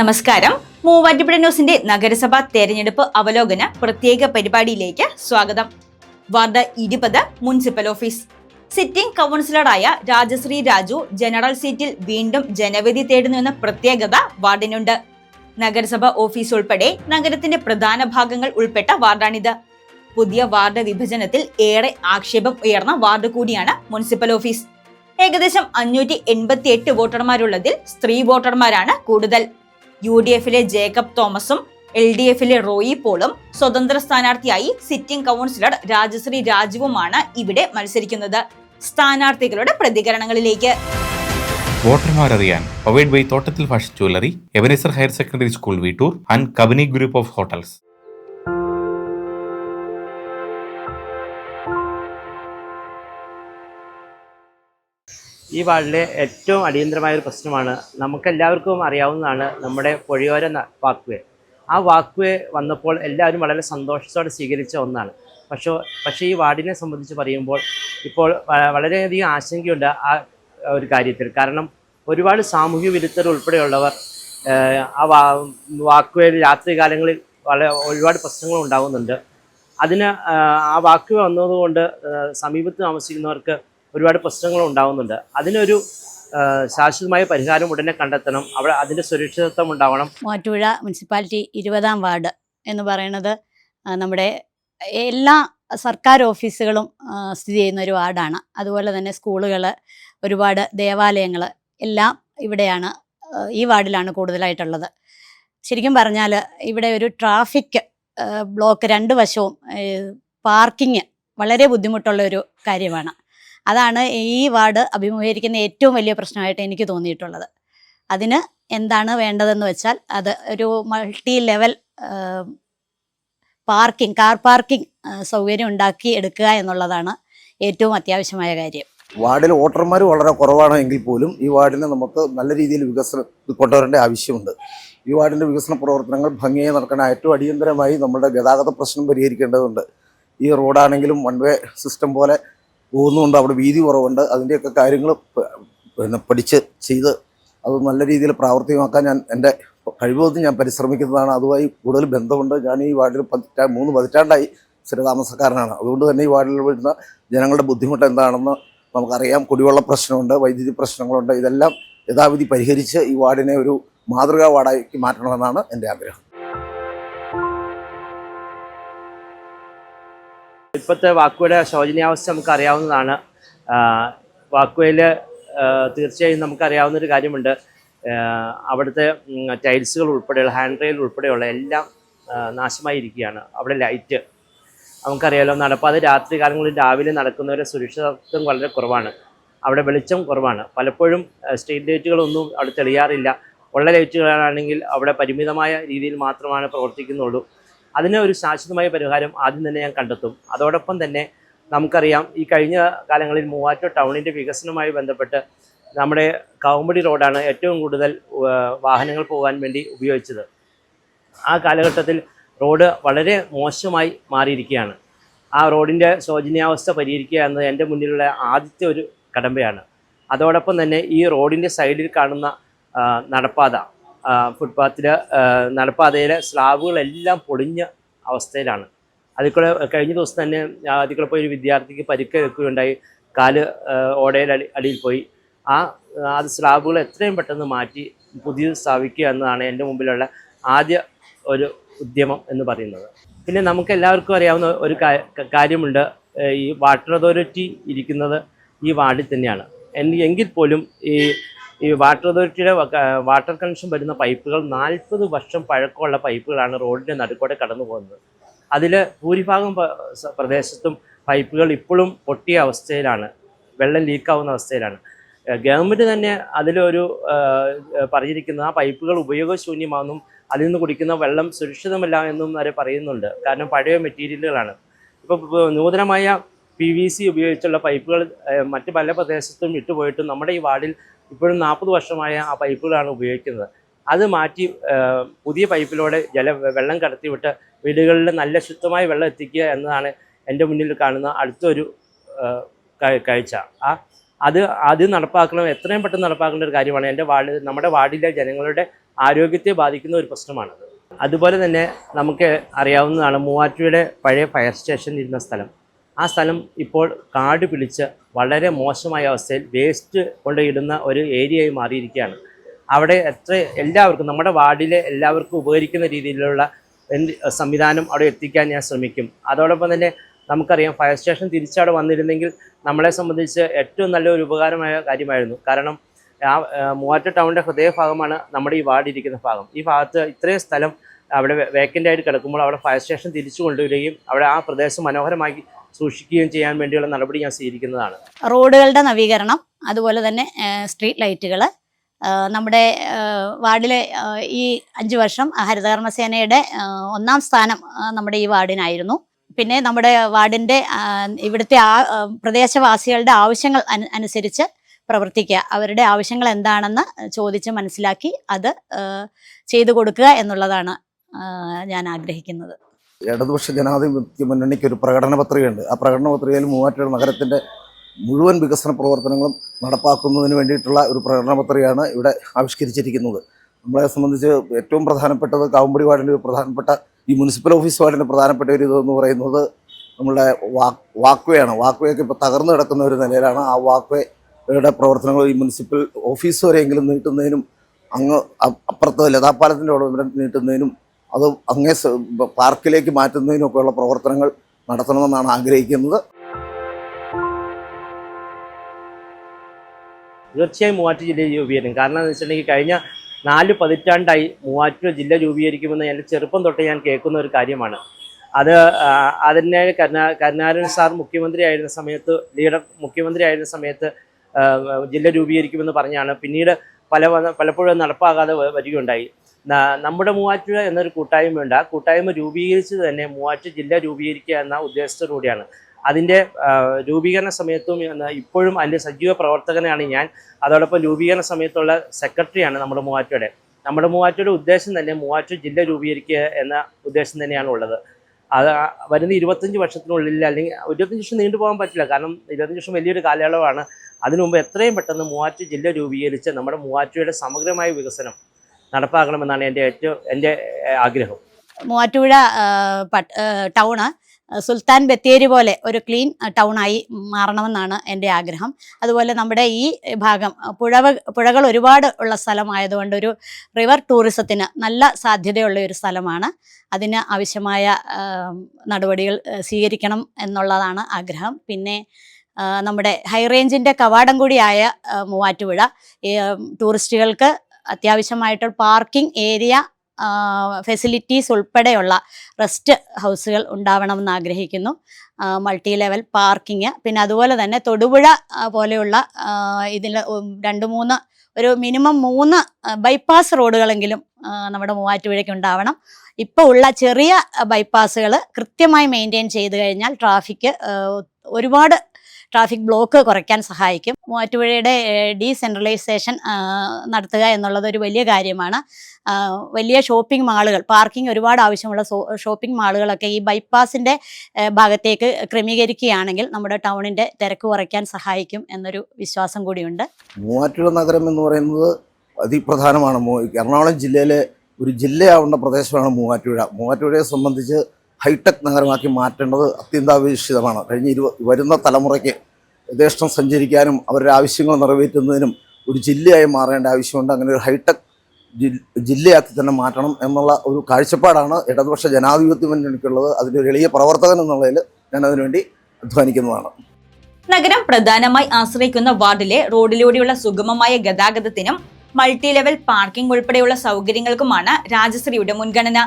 നമസ്കാരം. മൂവാറ്റുപുഴ ന്യൂസിന്റെ നഗരസഭാ തെരഞ്ഞെടുപ്പ് അവലോകന പ്രത്യേക പരിപാടിയിലേക്ക് സ്വാഗതം. വാർഡ് ഇരുപത് മുനിസിപ്പൽ ഓഫീസ്. സിറ്റിംഗ് കൗൺസിലറായ രാജശ്രീ രാജു ജനറൽ സീറ്റിൽ വീണ്ടും ജനവിധി തേടുന്നുവെന്ന പ്രത്യേകത വാർഡിനുണ്ട്. നഗരസഭ ഓഫീസ് ഉൾപ്പെടെ നഗരത്തിന്റെ പ്രധാന ഭാഗങ്ങൾ ഉൾപ്പെട്ട വാർഡാണിത്. പുതിയ വാർഡ് വിഭജനത്തിൽ ഏറെ ആക്ഷേപം ഉയർന്ന വാർഡ് കൂടിയാണ് മുനിസിപ്പൽ ഓഫീസ്. ഏകദേശം അഞ്ഞൂറ്റി എൺപത്തി എട്ട് വോട്ടർമാരുള്ളതിൽ സ്ത്രീ വോട്ടർമാരാണ് കൂടുതൽ. യു ഡി എഫിലെ ജേക്കബ് തോമസും എൽ ഡി എഫിലെ റോയി പോളും സ്വതന്ത്ര സ്ഥാനാർത്ഥിയായി സിറ്റിംഗ് കൗൺസിലർ രാജശ്രീ രാജുവുമാണ് ഇവിടെ മത്സരിക്കുന്നത്. സ്ഥാനാർത്ഥികളുടെ പ്രതികരണങ്ങളിലേക്ക്. വോട്ടർമാരറിയാൻ powered by Thottathil fashion jewellery Ebenezer higher secondary school Veettoor and Kabani group of hotels. ഈ വാർഡിലെ ഏറ്റവും അടിയന്തരമായ ഒരു പ്രശ്നമാണ് നമുക്കെല്ലാവർക്കും അറിയാവുന്നതാണ് നമ്മുടെ പൊഴിയോര വാക്വേ ആ വാക്വേ വന്നപ്പോൾ എല്ലാവരും വളരെ സന്തോഷത്തോടെ സ്വീകരിച്ച ഒന്നാണ്. പക്ഷേ പക്ഷേ ഈ വാർഡിനെ സംബന്ധിച്ച് പറയുമ്പോൾ ഇപ്പോൾ വളരെയധികം ആശങ്കയുണ്ട് ആ ഒരു കാര്യത്തിൽ. കാരണം ഒരുപാട് സാമൂഹ്യ വിരുദ്ധർ ഉൾപ്പെടെയുള്ളവർ ആ വാക്വേയിൽ രാത്രി കാലങ്ങളിൽ വളരെ ഒരുപാട് പ്രശ്നങ്ങൾ ഉണ്ടാകുന്നുണ്ട് അതിന് ആ വാക്വേ വന്നതുകൊണ്ട് സമീപത്ത് താമസിക്കുന്നവർക്ക് ഒരുപാട് പ്രശ്നങ്ങൾ ഉണ്ടാകുന്നുണ്ട് അതിനൊരു ശാശ്വതമായ പരിഹാരം ഉടനെ കണ്ടെത്തണം. അവിടെ അതിന്റെ സുരക്ഷിതത്വം ഉണ്ടാവണം. മാറ്റുപുഴ മുനിസിപ്പാലിറ്റി ഇരുപതാം വാർഡ് എന്ന് പറയുന്നത് നമ്മുടെ എല്ലാ സർക്കാർ ഓഫീസുകളും സ്ഥിതി ചെയ്യുന്ന ഒരു വാർഡാണ്. അതുപോലെ തന്നെ സ്കൂളുകൾ ഒരുപാട് ദേവാലയങ്ങൾ എല്ലാം ഇവിടെയാണ് ഈ വാർഡിലാണ് കൂടുതലായിട്ടുള്ളത്. ശരിക്കും പറഞ്ഞാൽ ഇവിടെ ഒരു ട്രാഫിക് ബ്ലോക്ക് രണ്ട് വശവും പാർക്കിങ് വളരെ ബുദ്ധിമുട്ടുള്ള ഒരു കാര്യമാണ്. അതാണ് ഈ വാർഡ് അഭിമുഖീകരിക്കുന്ന ഏറ്റവും വലിയ പ്രശ്നമായിട്ട് എനിക്ക് തോന്നിയിട്ടുള്ളത്. അതിന് എന്താണ് വേണ്ടതെന്ന് വെച്ചാൽ അത് ഒരു multi level parking car parking സൗകര്യം ഉണ്ടാക്കി എടുക്കുക എന്നുള്ളതാണ് ഏറ്റവും അത്യാവശ്യമായ കാര്യം. വാർഡിൽ വോട്ടർമാർ വളരെ കുറവാണ് എങ്കിൽ പോലും ഈ വാർഡിനെ നമുക്ക് നല്ല രീതിയിൽ വികസനം കൊണ്ടുവരേണ്ട ആവശ്യമുണ്ട്. ഈ വാർഡിന്റെ വികസന പ്രവർത്തനങ്ങൾ ഭംഗിയായി നടക്കാൻ ഏറ്റവും അടിയന്തരമായി നമ്മുടെ ഗതാഗത പ്രശ്നം പരിഹരിക്കേണ്ടതുണ്ട്. ഈ റോഡാണെങ്കിലും വൺ വേ സിസ്റ്റം പോലെ പോകുന്നുണ്ട് അവിടെ വീതി കുറവുണ്ട്. അതിന്റെയൊക്കെ കാര്യങ്ങൾ പിന്നെ പഠിച്ച് ചെയ്ത് അത് നല്ല രീതിയിൽ പ്രാവർത്തികമാക്കാൻ ഞാൻ എന്റെ കഴിവതും ഞാൻ പരിശ്രമിക്കുന്നതാണ്. അതുമായി കൂടുതൽ ബന്ധമുണ്ട്. ഞാൻ ഈ വാർഡിൽ പതിറ്റാ മൂന്ന് പതിറ്റാണ്ടായി സ്ഥിരതാമസക്കാരനാണ്. അതുകൊണ്ട് തന്നെ ഈ വാർഡിൽ വരുന്ന ജനങ്ങളുടെ ബുദ്ധിമുട്ട് എന്താണെന്ന് നമുക്കറിയാം. കുടിവെള്ള പ്രശ്നമുണ്ട് വൈദ്യുതി പ്രശ്നങ്ങളുണ്ട്. ഇതെല്ലാം യഥാവിധി പരിഹരിച്ച് ഈ വാർഡിനെ ഒരു മാതൃകാ വാർഡാക്കി മാറ്റണമെന്നാണ് എന്റെ ആഗ്രഹം. ഇപ്പോഴത്തെ വാക്കുവയുടെ ശോചനീയാവസ്ഥ നമുക്കറിയാവുന്നതാണ്. വാക്കുവയിൽ തീർച്ചയായും നമുക്കറിയാവുന്ന ഒരു കാര്യമുണ്ട് അവിടുത്തെ ടൈൽസുകൾ ഉൾപ്പെടെയുള്ള ഹാൻഡ് റെയിൽ ഉൾപ്പെടെയുള്ള എല്ലാം നാശമായിരിക്കുകയാണ്. അവിടെ ലൈറ്റ് നമുക്കറിയാലോ നടപ്പാതെ രാത്രി കാലങ്ങളിൽ രാവിലെ നടക്കുന്നവരെ സുരക്ഷിതത്വം വളരെ കുറവാണ്. അവിടെ വെളിച്ചം കുറവാണ്. പലപ്പോഴും സ്ട്രീറ്റ് ലൈറ്റുകളൊന്നും അവിടെ തെളിയാറില്ല. ഉള്ള ലൈറ്റുകളാണെങ്കിൽ അവിടെ പരിമിതമായ രീതിയിൽ മാത്രമാണ് പ്രവർത്തിക്കുന്നുള്ളൂ. അതിന് ഒരു ശാശ്വതമായ പരിഹാരം ആദ്യം തന്നെ ഞാൻ കണ്ടെത്തും. അതോടൊപ്പം തന്നെ നമുക്കറിയാം ഈ കഴിഞ്ഞ കാലങ്ങളിൽ മൂവാറ്റൂർ ടൗണിന്റെ വികസനവുമായി ബന്ധപ്പെട്ട് നമ്മുടെ കൗമുടി റോഡാണ് ഏറ്റവും കൂടുതൽ വാഹനങ്ങൾ പോകാൻ വേണ്ടി ഉപയോഗിച്ചത്. ആ കാലഘട്ടത്തിൽ റോഡ് വളരെ മോശമായി മാറിയിരിക്കുകയാണ്. ആ റോഡിന്റെ ശോചനീയാവസ്ഥ പരിഹരിക്കുക എന്നത് എന്റെ മുന്നിലുള്ള ആദ്യത്തെ ഒരു കടമ്പയാണ്. അതോടൊപ്പം തന്നെ ഈ റോഡിന്റെ സൈഡിൽ കാണുന്ന നടപ്പാത ഫുട്പാത്തിൽ നടപ്പാതയിലെ സ്ലാബുകളെല്ലാം പൊളിഞ്ഞ അവസ്ഥയിലാണ്. അതിക്കൂടെ കൂടെ കഴിഞ്ഞ ദിവസം തന്നെ അതിക്കൂടെ പോയി ഒരു വിദ്യാർത്ഥിക്ക് പരിക്ക് വെക്കുകയുണ്ടായി കാൽ ഓടയിൽ അടി അടിയിൽ പോയി. ആ അത് സ്ലാബുകൾ എത്രയും പെട്ടെന്ന് മാറ്റി പുതിയത് സ്ഥാപിക്കുക എന്നതാണ് എന്റെ മുമ്പിലുള്ള ആദ്യ ഒരു ഉദ്യമം എന്ന് പറയുന്നത്. പിന്നെ നമുക്ക് എല്ലാവർക്കും അറിയാവുന്ന ഒരു കാര്യമുണ്ട്. ഈ വാട്ടർ അതോറിറ്റി ഇരിക്കുന്നത് ഈ വാർഡിൽ തന്നെയാണ്. എങ്കിൽ പോലും ഈ ഈ വാട്ടർ അതോറിറ്റിയുടെ വാട്ടർ കണക്ഷൻ വരുന്ന പൈപ്പുകൾ നാൽപ്പത് വർഷം പഴക്കമുള്ള പൈപ്പുകളാണ് റോഡിന്റെ നടുക്കോടെ കടന്നു പോകുന്നത്. അതിൽ ഭൂരിഭാഗം പ്രദേശത്തും പൈപ്പുകൾ ഇപ്പോഴും പൊട്ടിയ അവസ്ഥയിലാണ്. വെള്ളം ലീക്കാവുന്ന അവസ്ഥയിലാണ്. ഗവൺമെന്റ് തന്നെ അതിലൊരു പറഞ്ഞിരിക്കുന്നത് ആ പൈപ്പുകൾ ഉപയോഗശൂന്യമാണെന്നും അതിൽ നിന്ന് കുടിക്കുന്ന വെള്ളം സുരക്ഷിതമല്ല എന്നും വരെ പറയുന്നുണ്ട്. കാരണം പഴയ മെറ്റീരിയലുകളാണ്. ഇപ്പോൾ നൂതനമായ പി വി സി ഉപയോഗിച്ചുള്ള പൈപ്പുകൾ മറ്റ് പല പ്രദേശത്തും ഇട്ടുപോയിട്ടും നമ്മുടെ ഈ വാർഡിൽ ഇപ്പോഴും നാൽപ്പത് വർഷമായ ആ പൈപ്പുകളാണ് ഉപയോഗിക്കുന്നത്. അത് മാറ്റി പുതിയ പൈപ്പിലൂടെ ജല വെള്ളം കടത്തിവിട്ട് വീടുകളിൽ നല്ല ശുദ്ധമായ വെള്ളം എത്തിക്കുക എന്നതാണ് എന്റെ മുന്നിൽ കാണുന്ന അടുത്തൊരു കാഴ്ച. ആ അത് അത് നടപ്പാക്കണം എത്രയും പെട്ടെന്ന് നടപ്പാക്കേണ്ട ഒരു കാര്യമാണ്. എന്റെ വാർഡ് നമ്മുടെ വാർഡിലെ ജനങ്ങളുടെ ആരോഗ്യത്തെ ബാധിക്കുന്ന ഒരു പ്രശ്നമാണത്. അതുപോലെ തന്നെ നമുക്ക് അറിയാവുന്നതാണ് മൂവാറ്റുപുഴയുടെ പഴയ ഫയർ സ്റ്റേഷൻ ഇരുന്ന സ്ഥലം. ആ സ്ഥലം ഇപ്പോൾ കാട് പിടിച്ച് വളരെ മോശമായ അവസ്ഥയിൽ വേസ്റ്റ് കൊണ്ടിടുന്ന ഒരു ഏരിയയായി മാറിയിരിക്കുകയാണ്. അവിടെ എത്ര എല്ലാവർക്കും നമ്മുടെ വാർഡിലെ എല്ലാവർക്കും ഉപകരിക്കുന്ന രീതിയിലുള്ള സംവിധാനം അവിടെ എത്തിക്കാൻ ഞാൻ ശ്രമിക്കും. അതോടൊപ്പം തന്നെ നമുക്കറിയാം ഫയർ സ്റ്റേഷൻ തിരിച്ചവിടെ വന്നിരുന്നെങ്കിൽ നമ്മളെ സംബന്ധിച്ച് ഏറ്റവും നല്ലൊരു ഉപകാരമായ കാര്യമായിരുന്നു. കാരണം ആ, മൂവാറ്റ ടൗണിന്റെ ഹൃദയഭാഗമാണ് നമ്മുടെ ഈ വാർഡ് ഇരിക്കുന്ന ഭാഗം. ഈ ഭാഗത്ത് ഇത്രയും സ്ഥലം അവിടെ വേക്കന്റ് ആയിട്ട് കിടക്കുമ്പോൾ അവിടെ ഫയർ സ്റ്റേഷൻ തിരിച്ചു കൊണ്ടുവരികയും അവിടെ ആ പ്രദേശം മനോഹരമാക്കി സൂക്ഷിക്കുകയും ചെയ്യാൻ വേണ്ടിയുള്ള നടപടി ഞാൻ സ്വീകരിക്കുന്നതാണ്. റോഡുകളുടെ നവീകരണം അതുപോലെ തന്നെ സ്ട്രീറ്റ് ലൈറ്റുകൾ നമ്മുടെ വാർഡിലെ ഈ അഞ്ചു വർഷം ഹരിതകർമ്മസേനയുടെ ഒന്നാം സ്ഥാനം നമ്മുടെ ഈ വാർഡിനായിരുന്നു. പിന്നെ നമ്മുടെ വാർഡിന്റെ ഇവിടുത്തെ ആ, പ്രദേശവാസികളുടെ ആവശ്യങ്ങൾ അനുസരിച്ച് പ്രവർത്തിക്കുക. അവരുടെ ആവശ്യങ്ങൾ എന്താണെന്ന് ചോദിച്ച് മനസ്സിലാക്കി അത് ചെയ്തു കൊടുക്കുക എന്നുള്ളതാണ് ഞാൻ ആഗ്രഹിക്കുന്നത്. ഇടതുപക്ഷ ജനാധിപത്യ മുന്നണിക്ക് ഒരു പ്രകടന പത്രികയുണ്ട്. ആ പ്രകടന പത്രികയിൽ മൂവാറ്റുപുഴ നഗരത്തിന്റെ മുഴുവൻ വികസന പ്രവർത്തനങ്ങളും നടപ്പാക്കുന്നതിന് വേണ്ടിയിട്ടുള്ള ഒരു പ്രകടന പത്രികയാണ് ഇവിടെ ആവിഷ്കരിച്ചിരിക്കുന്നത്. നമ്മളെ സംബന്ധിച്ച് ഏറ്റവും പ്രധാനപ്പെട്ടത് കാവുമ്പടി വാർഡിന്റെ ഒരു പ്രധാനപ്പെട്ട ഈ മുനിസിപ്പൽ ഓഫീസ് വാർഡിന്റെ പ്രധാനപ്പെട്ട ഒരു ഇതെന്ന് പറയുന്നത് നമ്മളുടെ വാക്ക് വാക്വേയാണ്. വാക്വേയൊക്കെ ഇപ്പോൾ തകർന്നു കിടക്കുന്ന ഒരു നിലയിലാണ്. ആ വാക്വേയുടെ പ്രവർത്തനങ്ങൾ ഈ മുനിസിപ്പൽ ഓഫീസ് വരെയെങ്കിലും നീട്ടുന്നതിനും അങ്ങ് അപ്പുറത്ത് ലതാപാലത്തിന്റെ അവിടെ നീട്ടുന്നതിനും അത് അങ്ങേ പാർക്കിലേക്ക് മാറ്റുന്നതിനൊക്കെയുള്ള പ്രവർത്തനങ്ങൾ നടത്തണമെന്നാണ് ആഗ്രഹിക്കുന്നത്. തീർച്ചയായും മൂവാറ്റു ജില്ല രൂപീകരിക്കും. കാരണം എന്ന് വെച്ചിട്ടുണ്ടെങ്കിൽ കഴിഞ്ഞ നാല് പതിറ്റാണ്ടായി മൂവാറ്റു ജില്ല രൂപീകരിക്കുമെന്ന് എന്റെ ചെറുപ്പം തൊട്ട് ഞാൻ കേൾക്കുന്ന ഒരു കാര്യമാണ്. അത് അതിനെ കരുണാ സാർ മുഖ്യമന്ത്രി ആയിരുന്ന സമയത്ത് ലീഡർ മുഖ്യമന്ത്രി ആയിരുന്ന സമയത്ത് ജില്ല രൂപീകരിക്കുമെന്ന് പറഞ്ഞാണ്. പിന്നീട് പല പലപ്പോഴും നടപ്പാകാതെ വരികയുണ്ടായി. നമ്മുടെ മൂവാറ്റുപുഴ എന്നൊരു കൂട്ടായ്മയുണ്ട്. ആ കൂട്ടായ്മ രൂപീകരിച്ച് തന്നെ മൂവാറ്റു ജില്ല രൂപീകരിക്കുക എന്ന ഉദ്ദേശത്തോടുകൂടിയാണ്. അതിന്റെ രൂപീകരണ സമയത്തും ഇപ്പോഴും അതിന്റെ സജീവ പ്രവർത്തകനാണ് ഞാൻ. അതോടൊപ്പം രൂപീകരണ സമയത്തുള്ള സെക്രട്ടറിയാണ് നമ്മുടെ മൂവാറ്റുപുഴയുടെ. നമ്മുടെ മൂവാറ്റുപുഴയുടെ ഉദ്ദേശം തന്നെ മൂവാറ്റു ജില്ല രൂപീകരിക്കുക എന്ന ഉദ്ദേശം തന്നെയാണ് ഉള്ളത്. അത് വരുന്ന ഇരുപത്തഞ്ച് വർഷത്തിനുള്ളിൽ അല്ലെങ്കിൽ ഇരുപത്തഞ്ച് വർഷം നീണ്ടുപോകാൻ പറ്റില്ല. കാരണം ഇരുപത്തഞ്ച് വർഷം വലിയൊരു കാലയളവാണ്. അതിനു മുമ്പ് എത്രയും പെട്ടെന്ന് മൂവാറ്റു ജില്ല രൂപീകരിച്ച് നമ്മുടെ മൂവാറ്റുപുഴയുടെ സമഗ്രമായ വികസനം നടപ്പാക്കണമെന്നാണ് എന്റെ ഏറ്റവും എന്റെ ആഗ്രഹം. മൂവാറ്റുപുഴ ടൗണ് സുൽത്താൻ ബത്തേരി പോലെ ഒരു ക്ലീൻ ടൗണായി മാറണമെന്നാണ് എന്റെ ആഗ്രഹം. അതുപോലെ നമ്മുടെ ഈ ഭാഗം പുഴവ പുഴകൾ ഒരുപാട് ഉള്ള സ്ഥലമായതുകൊണ്ട് ഒരു റിവർ ടൂറിസത്തിന് നല്ല സാധ്യതയുള്ള ഒരു സ്ഥലമാണ്. അതിന് ആവശ്യമായ നടപടികൾ സ്വീകരിക്കണം എന്നുള്ളതാണ് ആഗ്രഹം. പിന്നെ നമ്മുടെ ഹൈറേഞ്ചിന്റെ കവാടം കൂടിയായ മൂവാറ്റുപുഴ ടൂറിസ്റ്റുകൾക്ക് അത്യാവശ്യമായിട്ട് പാർക്കിംഗ് ഏരിയ ഫെസിലിറ്റീസ് ഉൾപ്പെടെയുള്ള റെസ്റ്റ് ഹൗസുകൾ ഉണ്ടാവണമെന്ന് ആഗ്രഹിക്കുന്നു. Multi level parking. പിന്നെ അതുപോലെ തന്നെ തൊടുപുഴ പോലെയുള്ള ഇതിൽ രണ്ട് മൂന്ന് ഒരു മിനിമം മൂന്ന് ബൈപ്പാസ് റോഡുകളെങ്കിലും നമ്മുടെ മൂവാറ്റുപുഴയ്ക്ക് ഉണ്ടാവണം. ഇപ്പോൾ ഉള്ള ചെറിയ ബൈപ്പാസുകൾ കൃത്യമായി മെയിന്റെയിൻ ചെയ്ത് കഴിഞ്ഞാൽ ട്രാഫിക് ഒരുപാട് ട്രാഫിക് ബ്ലോക്ക് കുറയ്ക്കാൻ സഹായിക്കും. മൂവാറ്റുപുഴയുടെ ഡീസെൻട്രലൈസേഷൻ നടത്തുക എന്നുള്ളത് ഒരു വലിയ കാര്യമാണ്. വലിയ ഷോപ്പിംഗ് മാളുകൾ പാർക്കിംഗ് ഒരുപാട് ആവശ്യമുള്ള ഷോപ്പിംഗ് മാളുകളൊക്കെ ഈ ബൈപ്പാസിന്റെ ഭാഗത്തേക്ക് ക്രമീകരിക്കുകയാണെങ്കിൽ നമ്മുടെ ടൗണിന്റെ തിരക്ക് കുറയ്ക്കാൻ സഹായിക്കും എന്നൊരു വിശ്വാസം കൂടിയുണ്ട്. മൂവാറ്റുപുഴ നഗരം എന്ന് പറയുന്നത് അതിപ്രധാനമാണ്. എറണാകുളം ജില്ലയിലെ ഒരു ജില്ലയാവേണ്ട പ്രദേശമാണ് മൂവാറ്റുപുഴ. മൂവാറ്റുപുഴയെ സംബന്ധിച്ച് ഹൈടെക് നഗരമാക്കി മാറ്റേണ്ടത് അത്യന്താപേക്ഷിതമാണ്. കഴിഞ്ഞ ഇരുപ വരുന്ന തലമുറയ്ക്ക് യഥേഷ്ടം സഞ്ചരിക്കാനും അവരുടെ ആവശ്യങ്ങൾ നിറവേറ്റുന്നതിനും ഒരു ജില്ലയായി മാറേണ്ട ആവശ്യമുണ്ട്. അങ്ങനെ ഒരു ഹൈടെക് ജില്ലയാക്കി തന്നെ മാറ്റണം എന്നുള്ള ഒരു കാഴ്ചപ്പാടാണ് ഇടതുപക്ഷ ജനാധിപത്യ മുന്നണിക്കുള്ളത് അതിന്റെ ഒരു എളിയ പ്രവർത്തകൻ എന്നുള്ളതിൽ ഞാൻ അതിനുവേണ്ടി അധ്വാനിക്കുന്നതാണ്. നഗരം പ്രധാനമായി ആശ്രയിക്കുന്ന വാർഡിലെ റോഡിലൂടെയുള്ള സുഗമമായ ഗതാഗതത്തിനും മൾട്ടി ലെവൽ പാർക്കിംഗ് ഉൾപ്പെടെയുള്ള സൗകര്യങ്ങൾക്കുമാണ് രാജശ്രീയുടെ മുൻഗണന.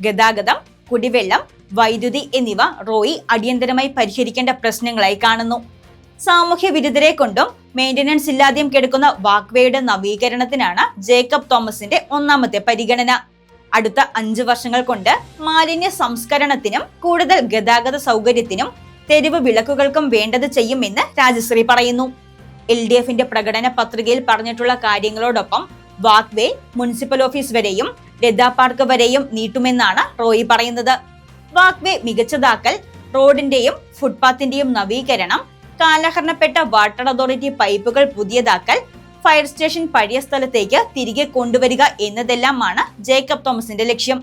ഗതാഗതം കുടിവെള്ളം വൈദ്യുതി എന്നിവ റോയി അടിയന്തരമായി പരിഹരിക്കേണ്ട പ്രശ്നങ്ങളായി കാണുന്നു. സാമൂഹ്യ വിരുദ്ധരെ കൊണ്ടും മെയിന്റനൻസ് ഇല്ലാതെയും കിടക്കുന്ന വാക്വേയുടെ നവീകരണത്തിനാണ് ജേക്കബ് തോമസിന്റെ ഒന്നാമത്തെ പരിഗണന. അടുത്ത അഞ്ച് വർഷങ്ങൾ കൊണ്ട് മാലിന്യ സംസ്കരണത്തിനും കൂടുതൽ ഗതാഗത സൗകര്യത്തിനും തെരുവ് വിളക്കുകൾക്കും വേണ്ടത് ചെയ്യുമെന്ന് രാജശ്രീ പറയുന്നു. എൽ ഡി എഫിന്റെ പ്രകടന പത്രികയിൽ പറഞ്ഞിട്ടുള്ള കാര്യങ്ങളോടൊപ്പം വാക്വേ മുനിസിപ്പൽ ഓഫീസ് വരെയും ലതാ പാർക്ക് വരെയും നീട്ടുമെന്നാണ് റോയി പറയുന്നത്. വാക്വേ മികച്ചതാക്കൽ റോഡിന്റെയും ഫുട്പാത്തിന്റെയും നവീകരണം കാലഹരണപ്പെട്ട വാട്ടർ അതോറിറ്റി പൈപ്പുകൾ പുതിയതാക്കൽ ഫയർ സ്റ്റേഷൻ പഴയ സ്ഥലത്തേക്ക് തിരികെ കൊണ്ടുവരിക എന്നതെല്ലാമാണ് ജേക്കബ് തോമസിന്റെ ലക്ഷ്യം.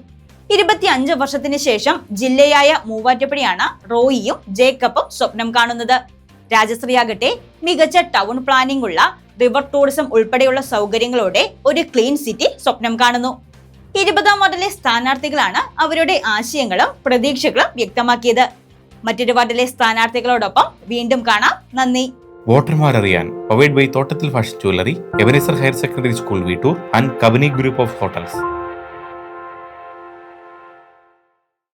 ഇരുപത്തിയഞ്ച് വർഷത്തിന് ശേഷം ജില്ലയായ മൂവാറ്റുപുഴയാണ് റോയിയും ജേക്കബും സ്വപ്നം കാണുന്നത്. രാജശ്രീയാകട്ടെ മികച്ച ടൗൺ പ്ലാനിംഗ് ഉള്ള റിവർ ടൂറിസം ഉൾപ്പെടെയുള്ള സൗകര്യങ്ങളോടെ ഒരു ക്ലീൻ സിറ്റി സ്വപ്നം കാണുന്നു. ഇരുപതാം വാർഡിലെ സ്ഥാനാർത്ഥികളാണ് അവരുടെ ആശയങ്ങളും പ്രതീക്ഷകളും വ്യക്തമാക്കിയത്. മറ്റൊരു വാർഡിലെ സ്ഥാനാർത്ഥികളോടൊപ്പം വീണ്ടും കാണാം. നന്ദി. വോട്ടർമാരറിയാൻ powered by Thottathil fashion jewellery Ebenezer higher secondary school Veettoor and Kabani group of hotels.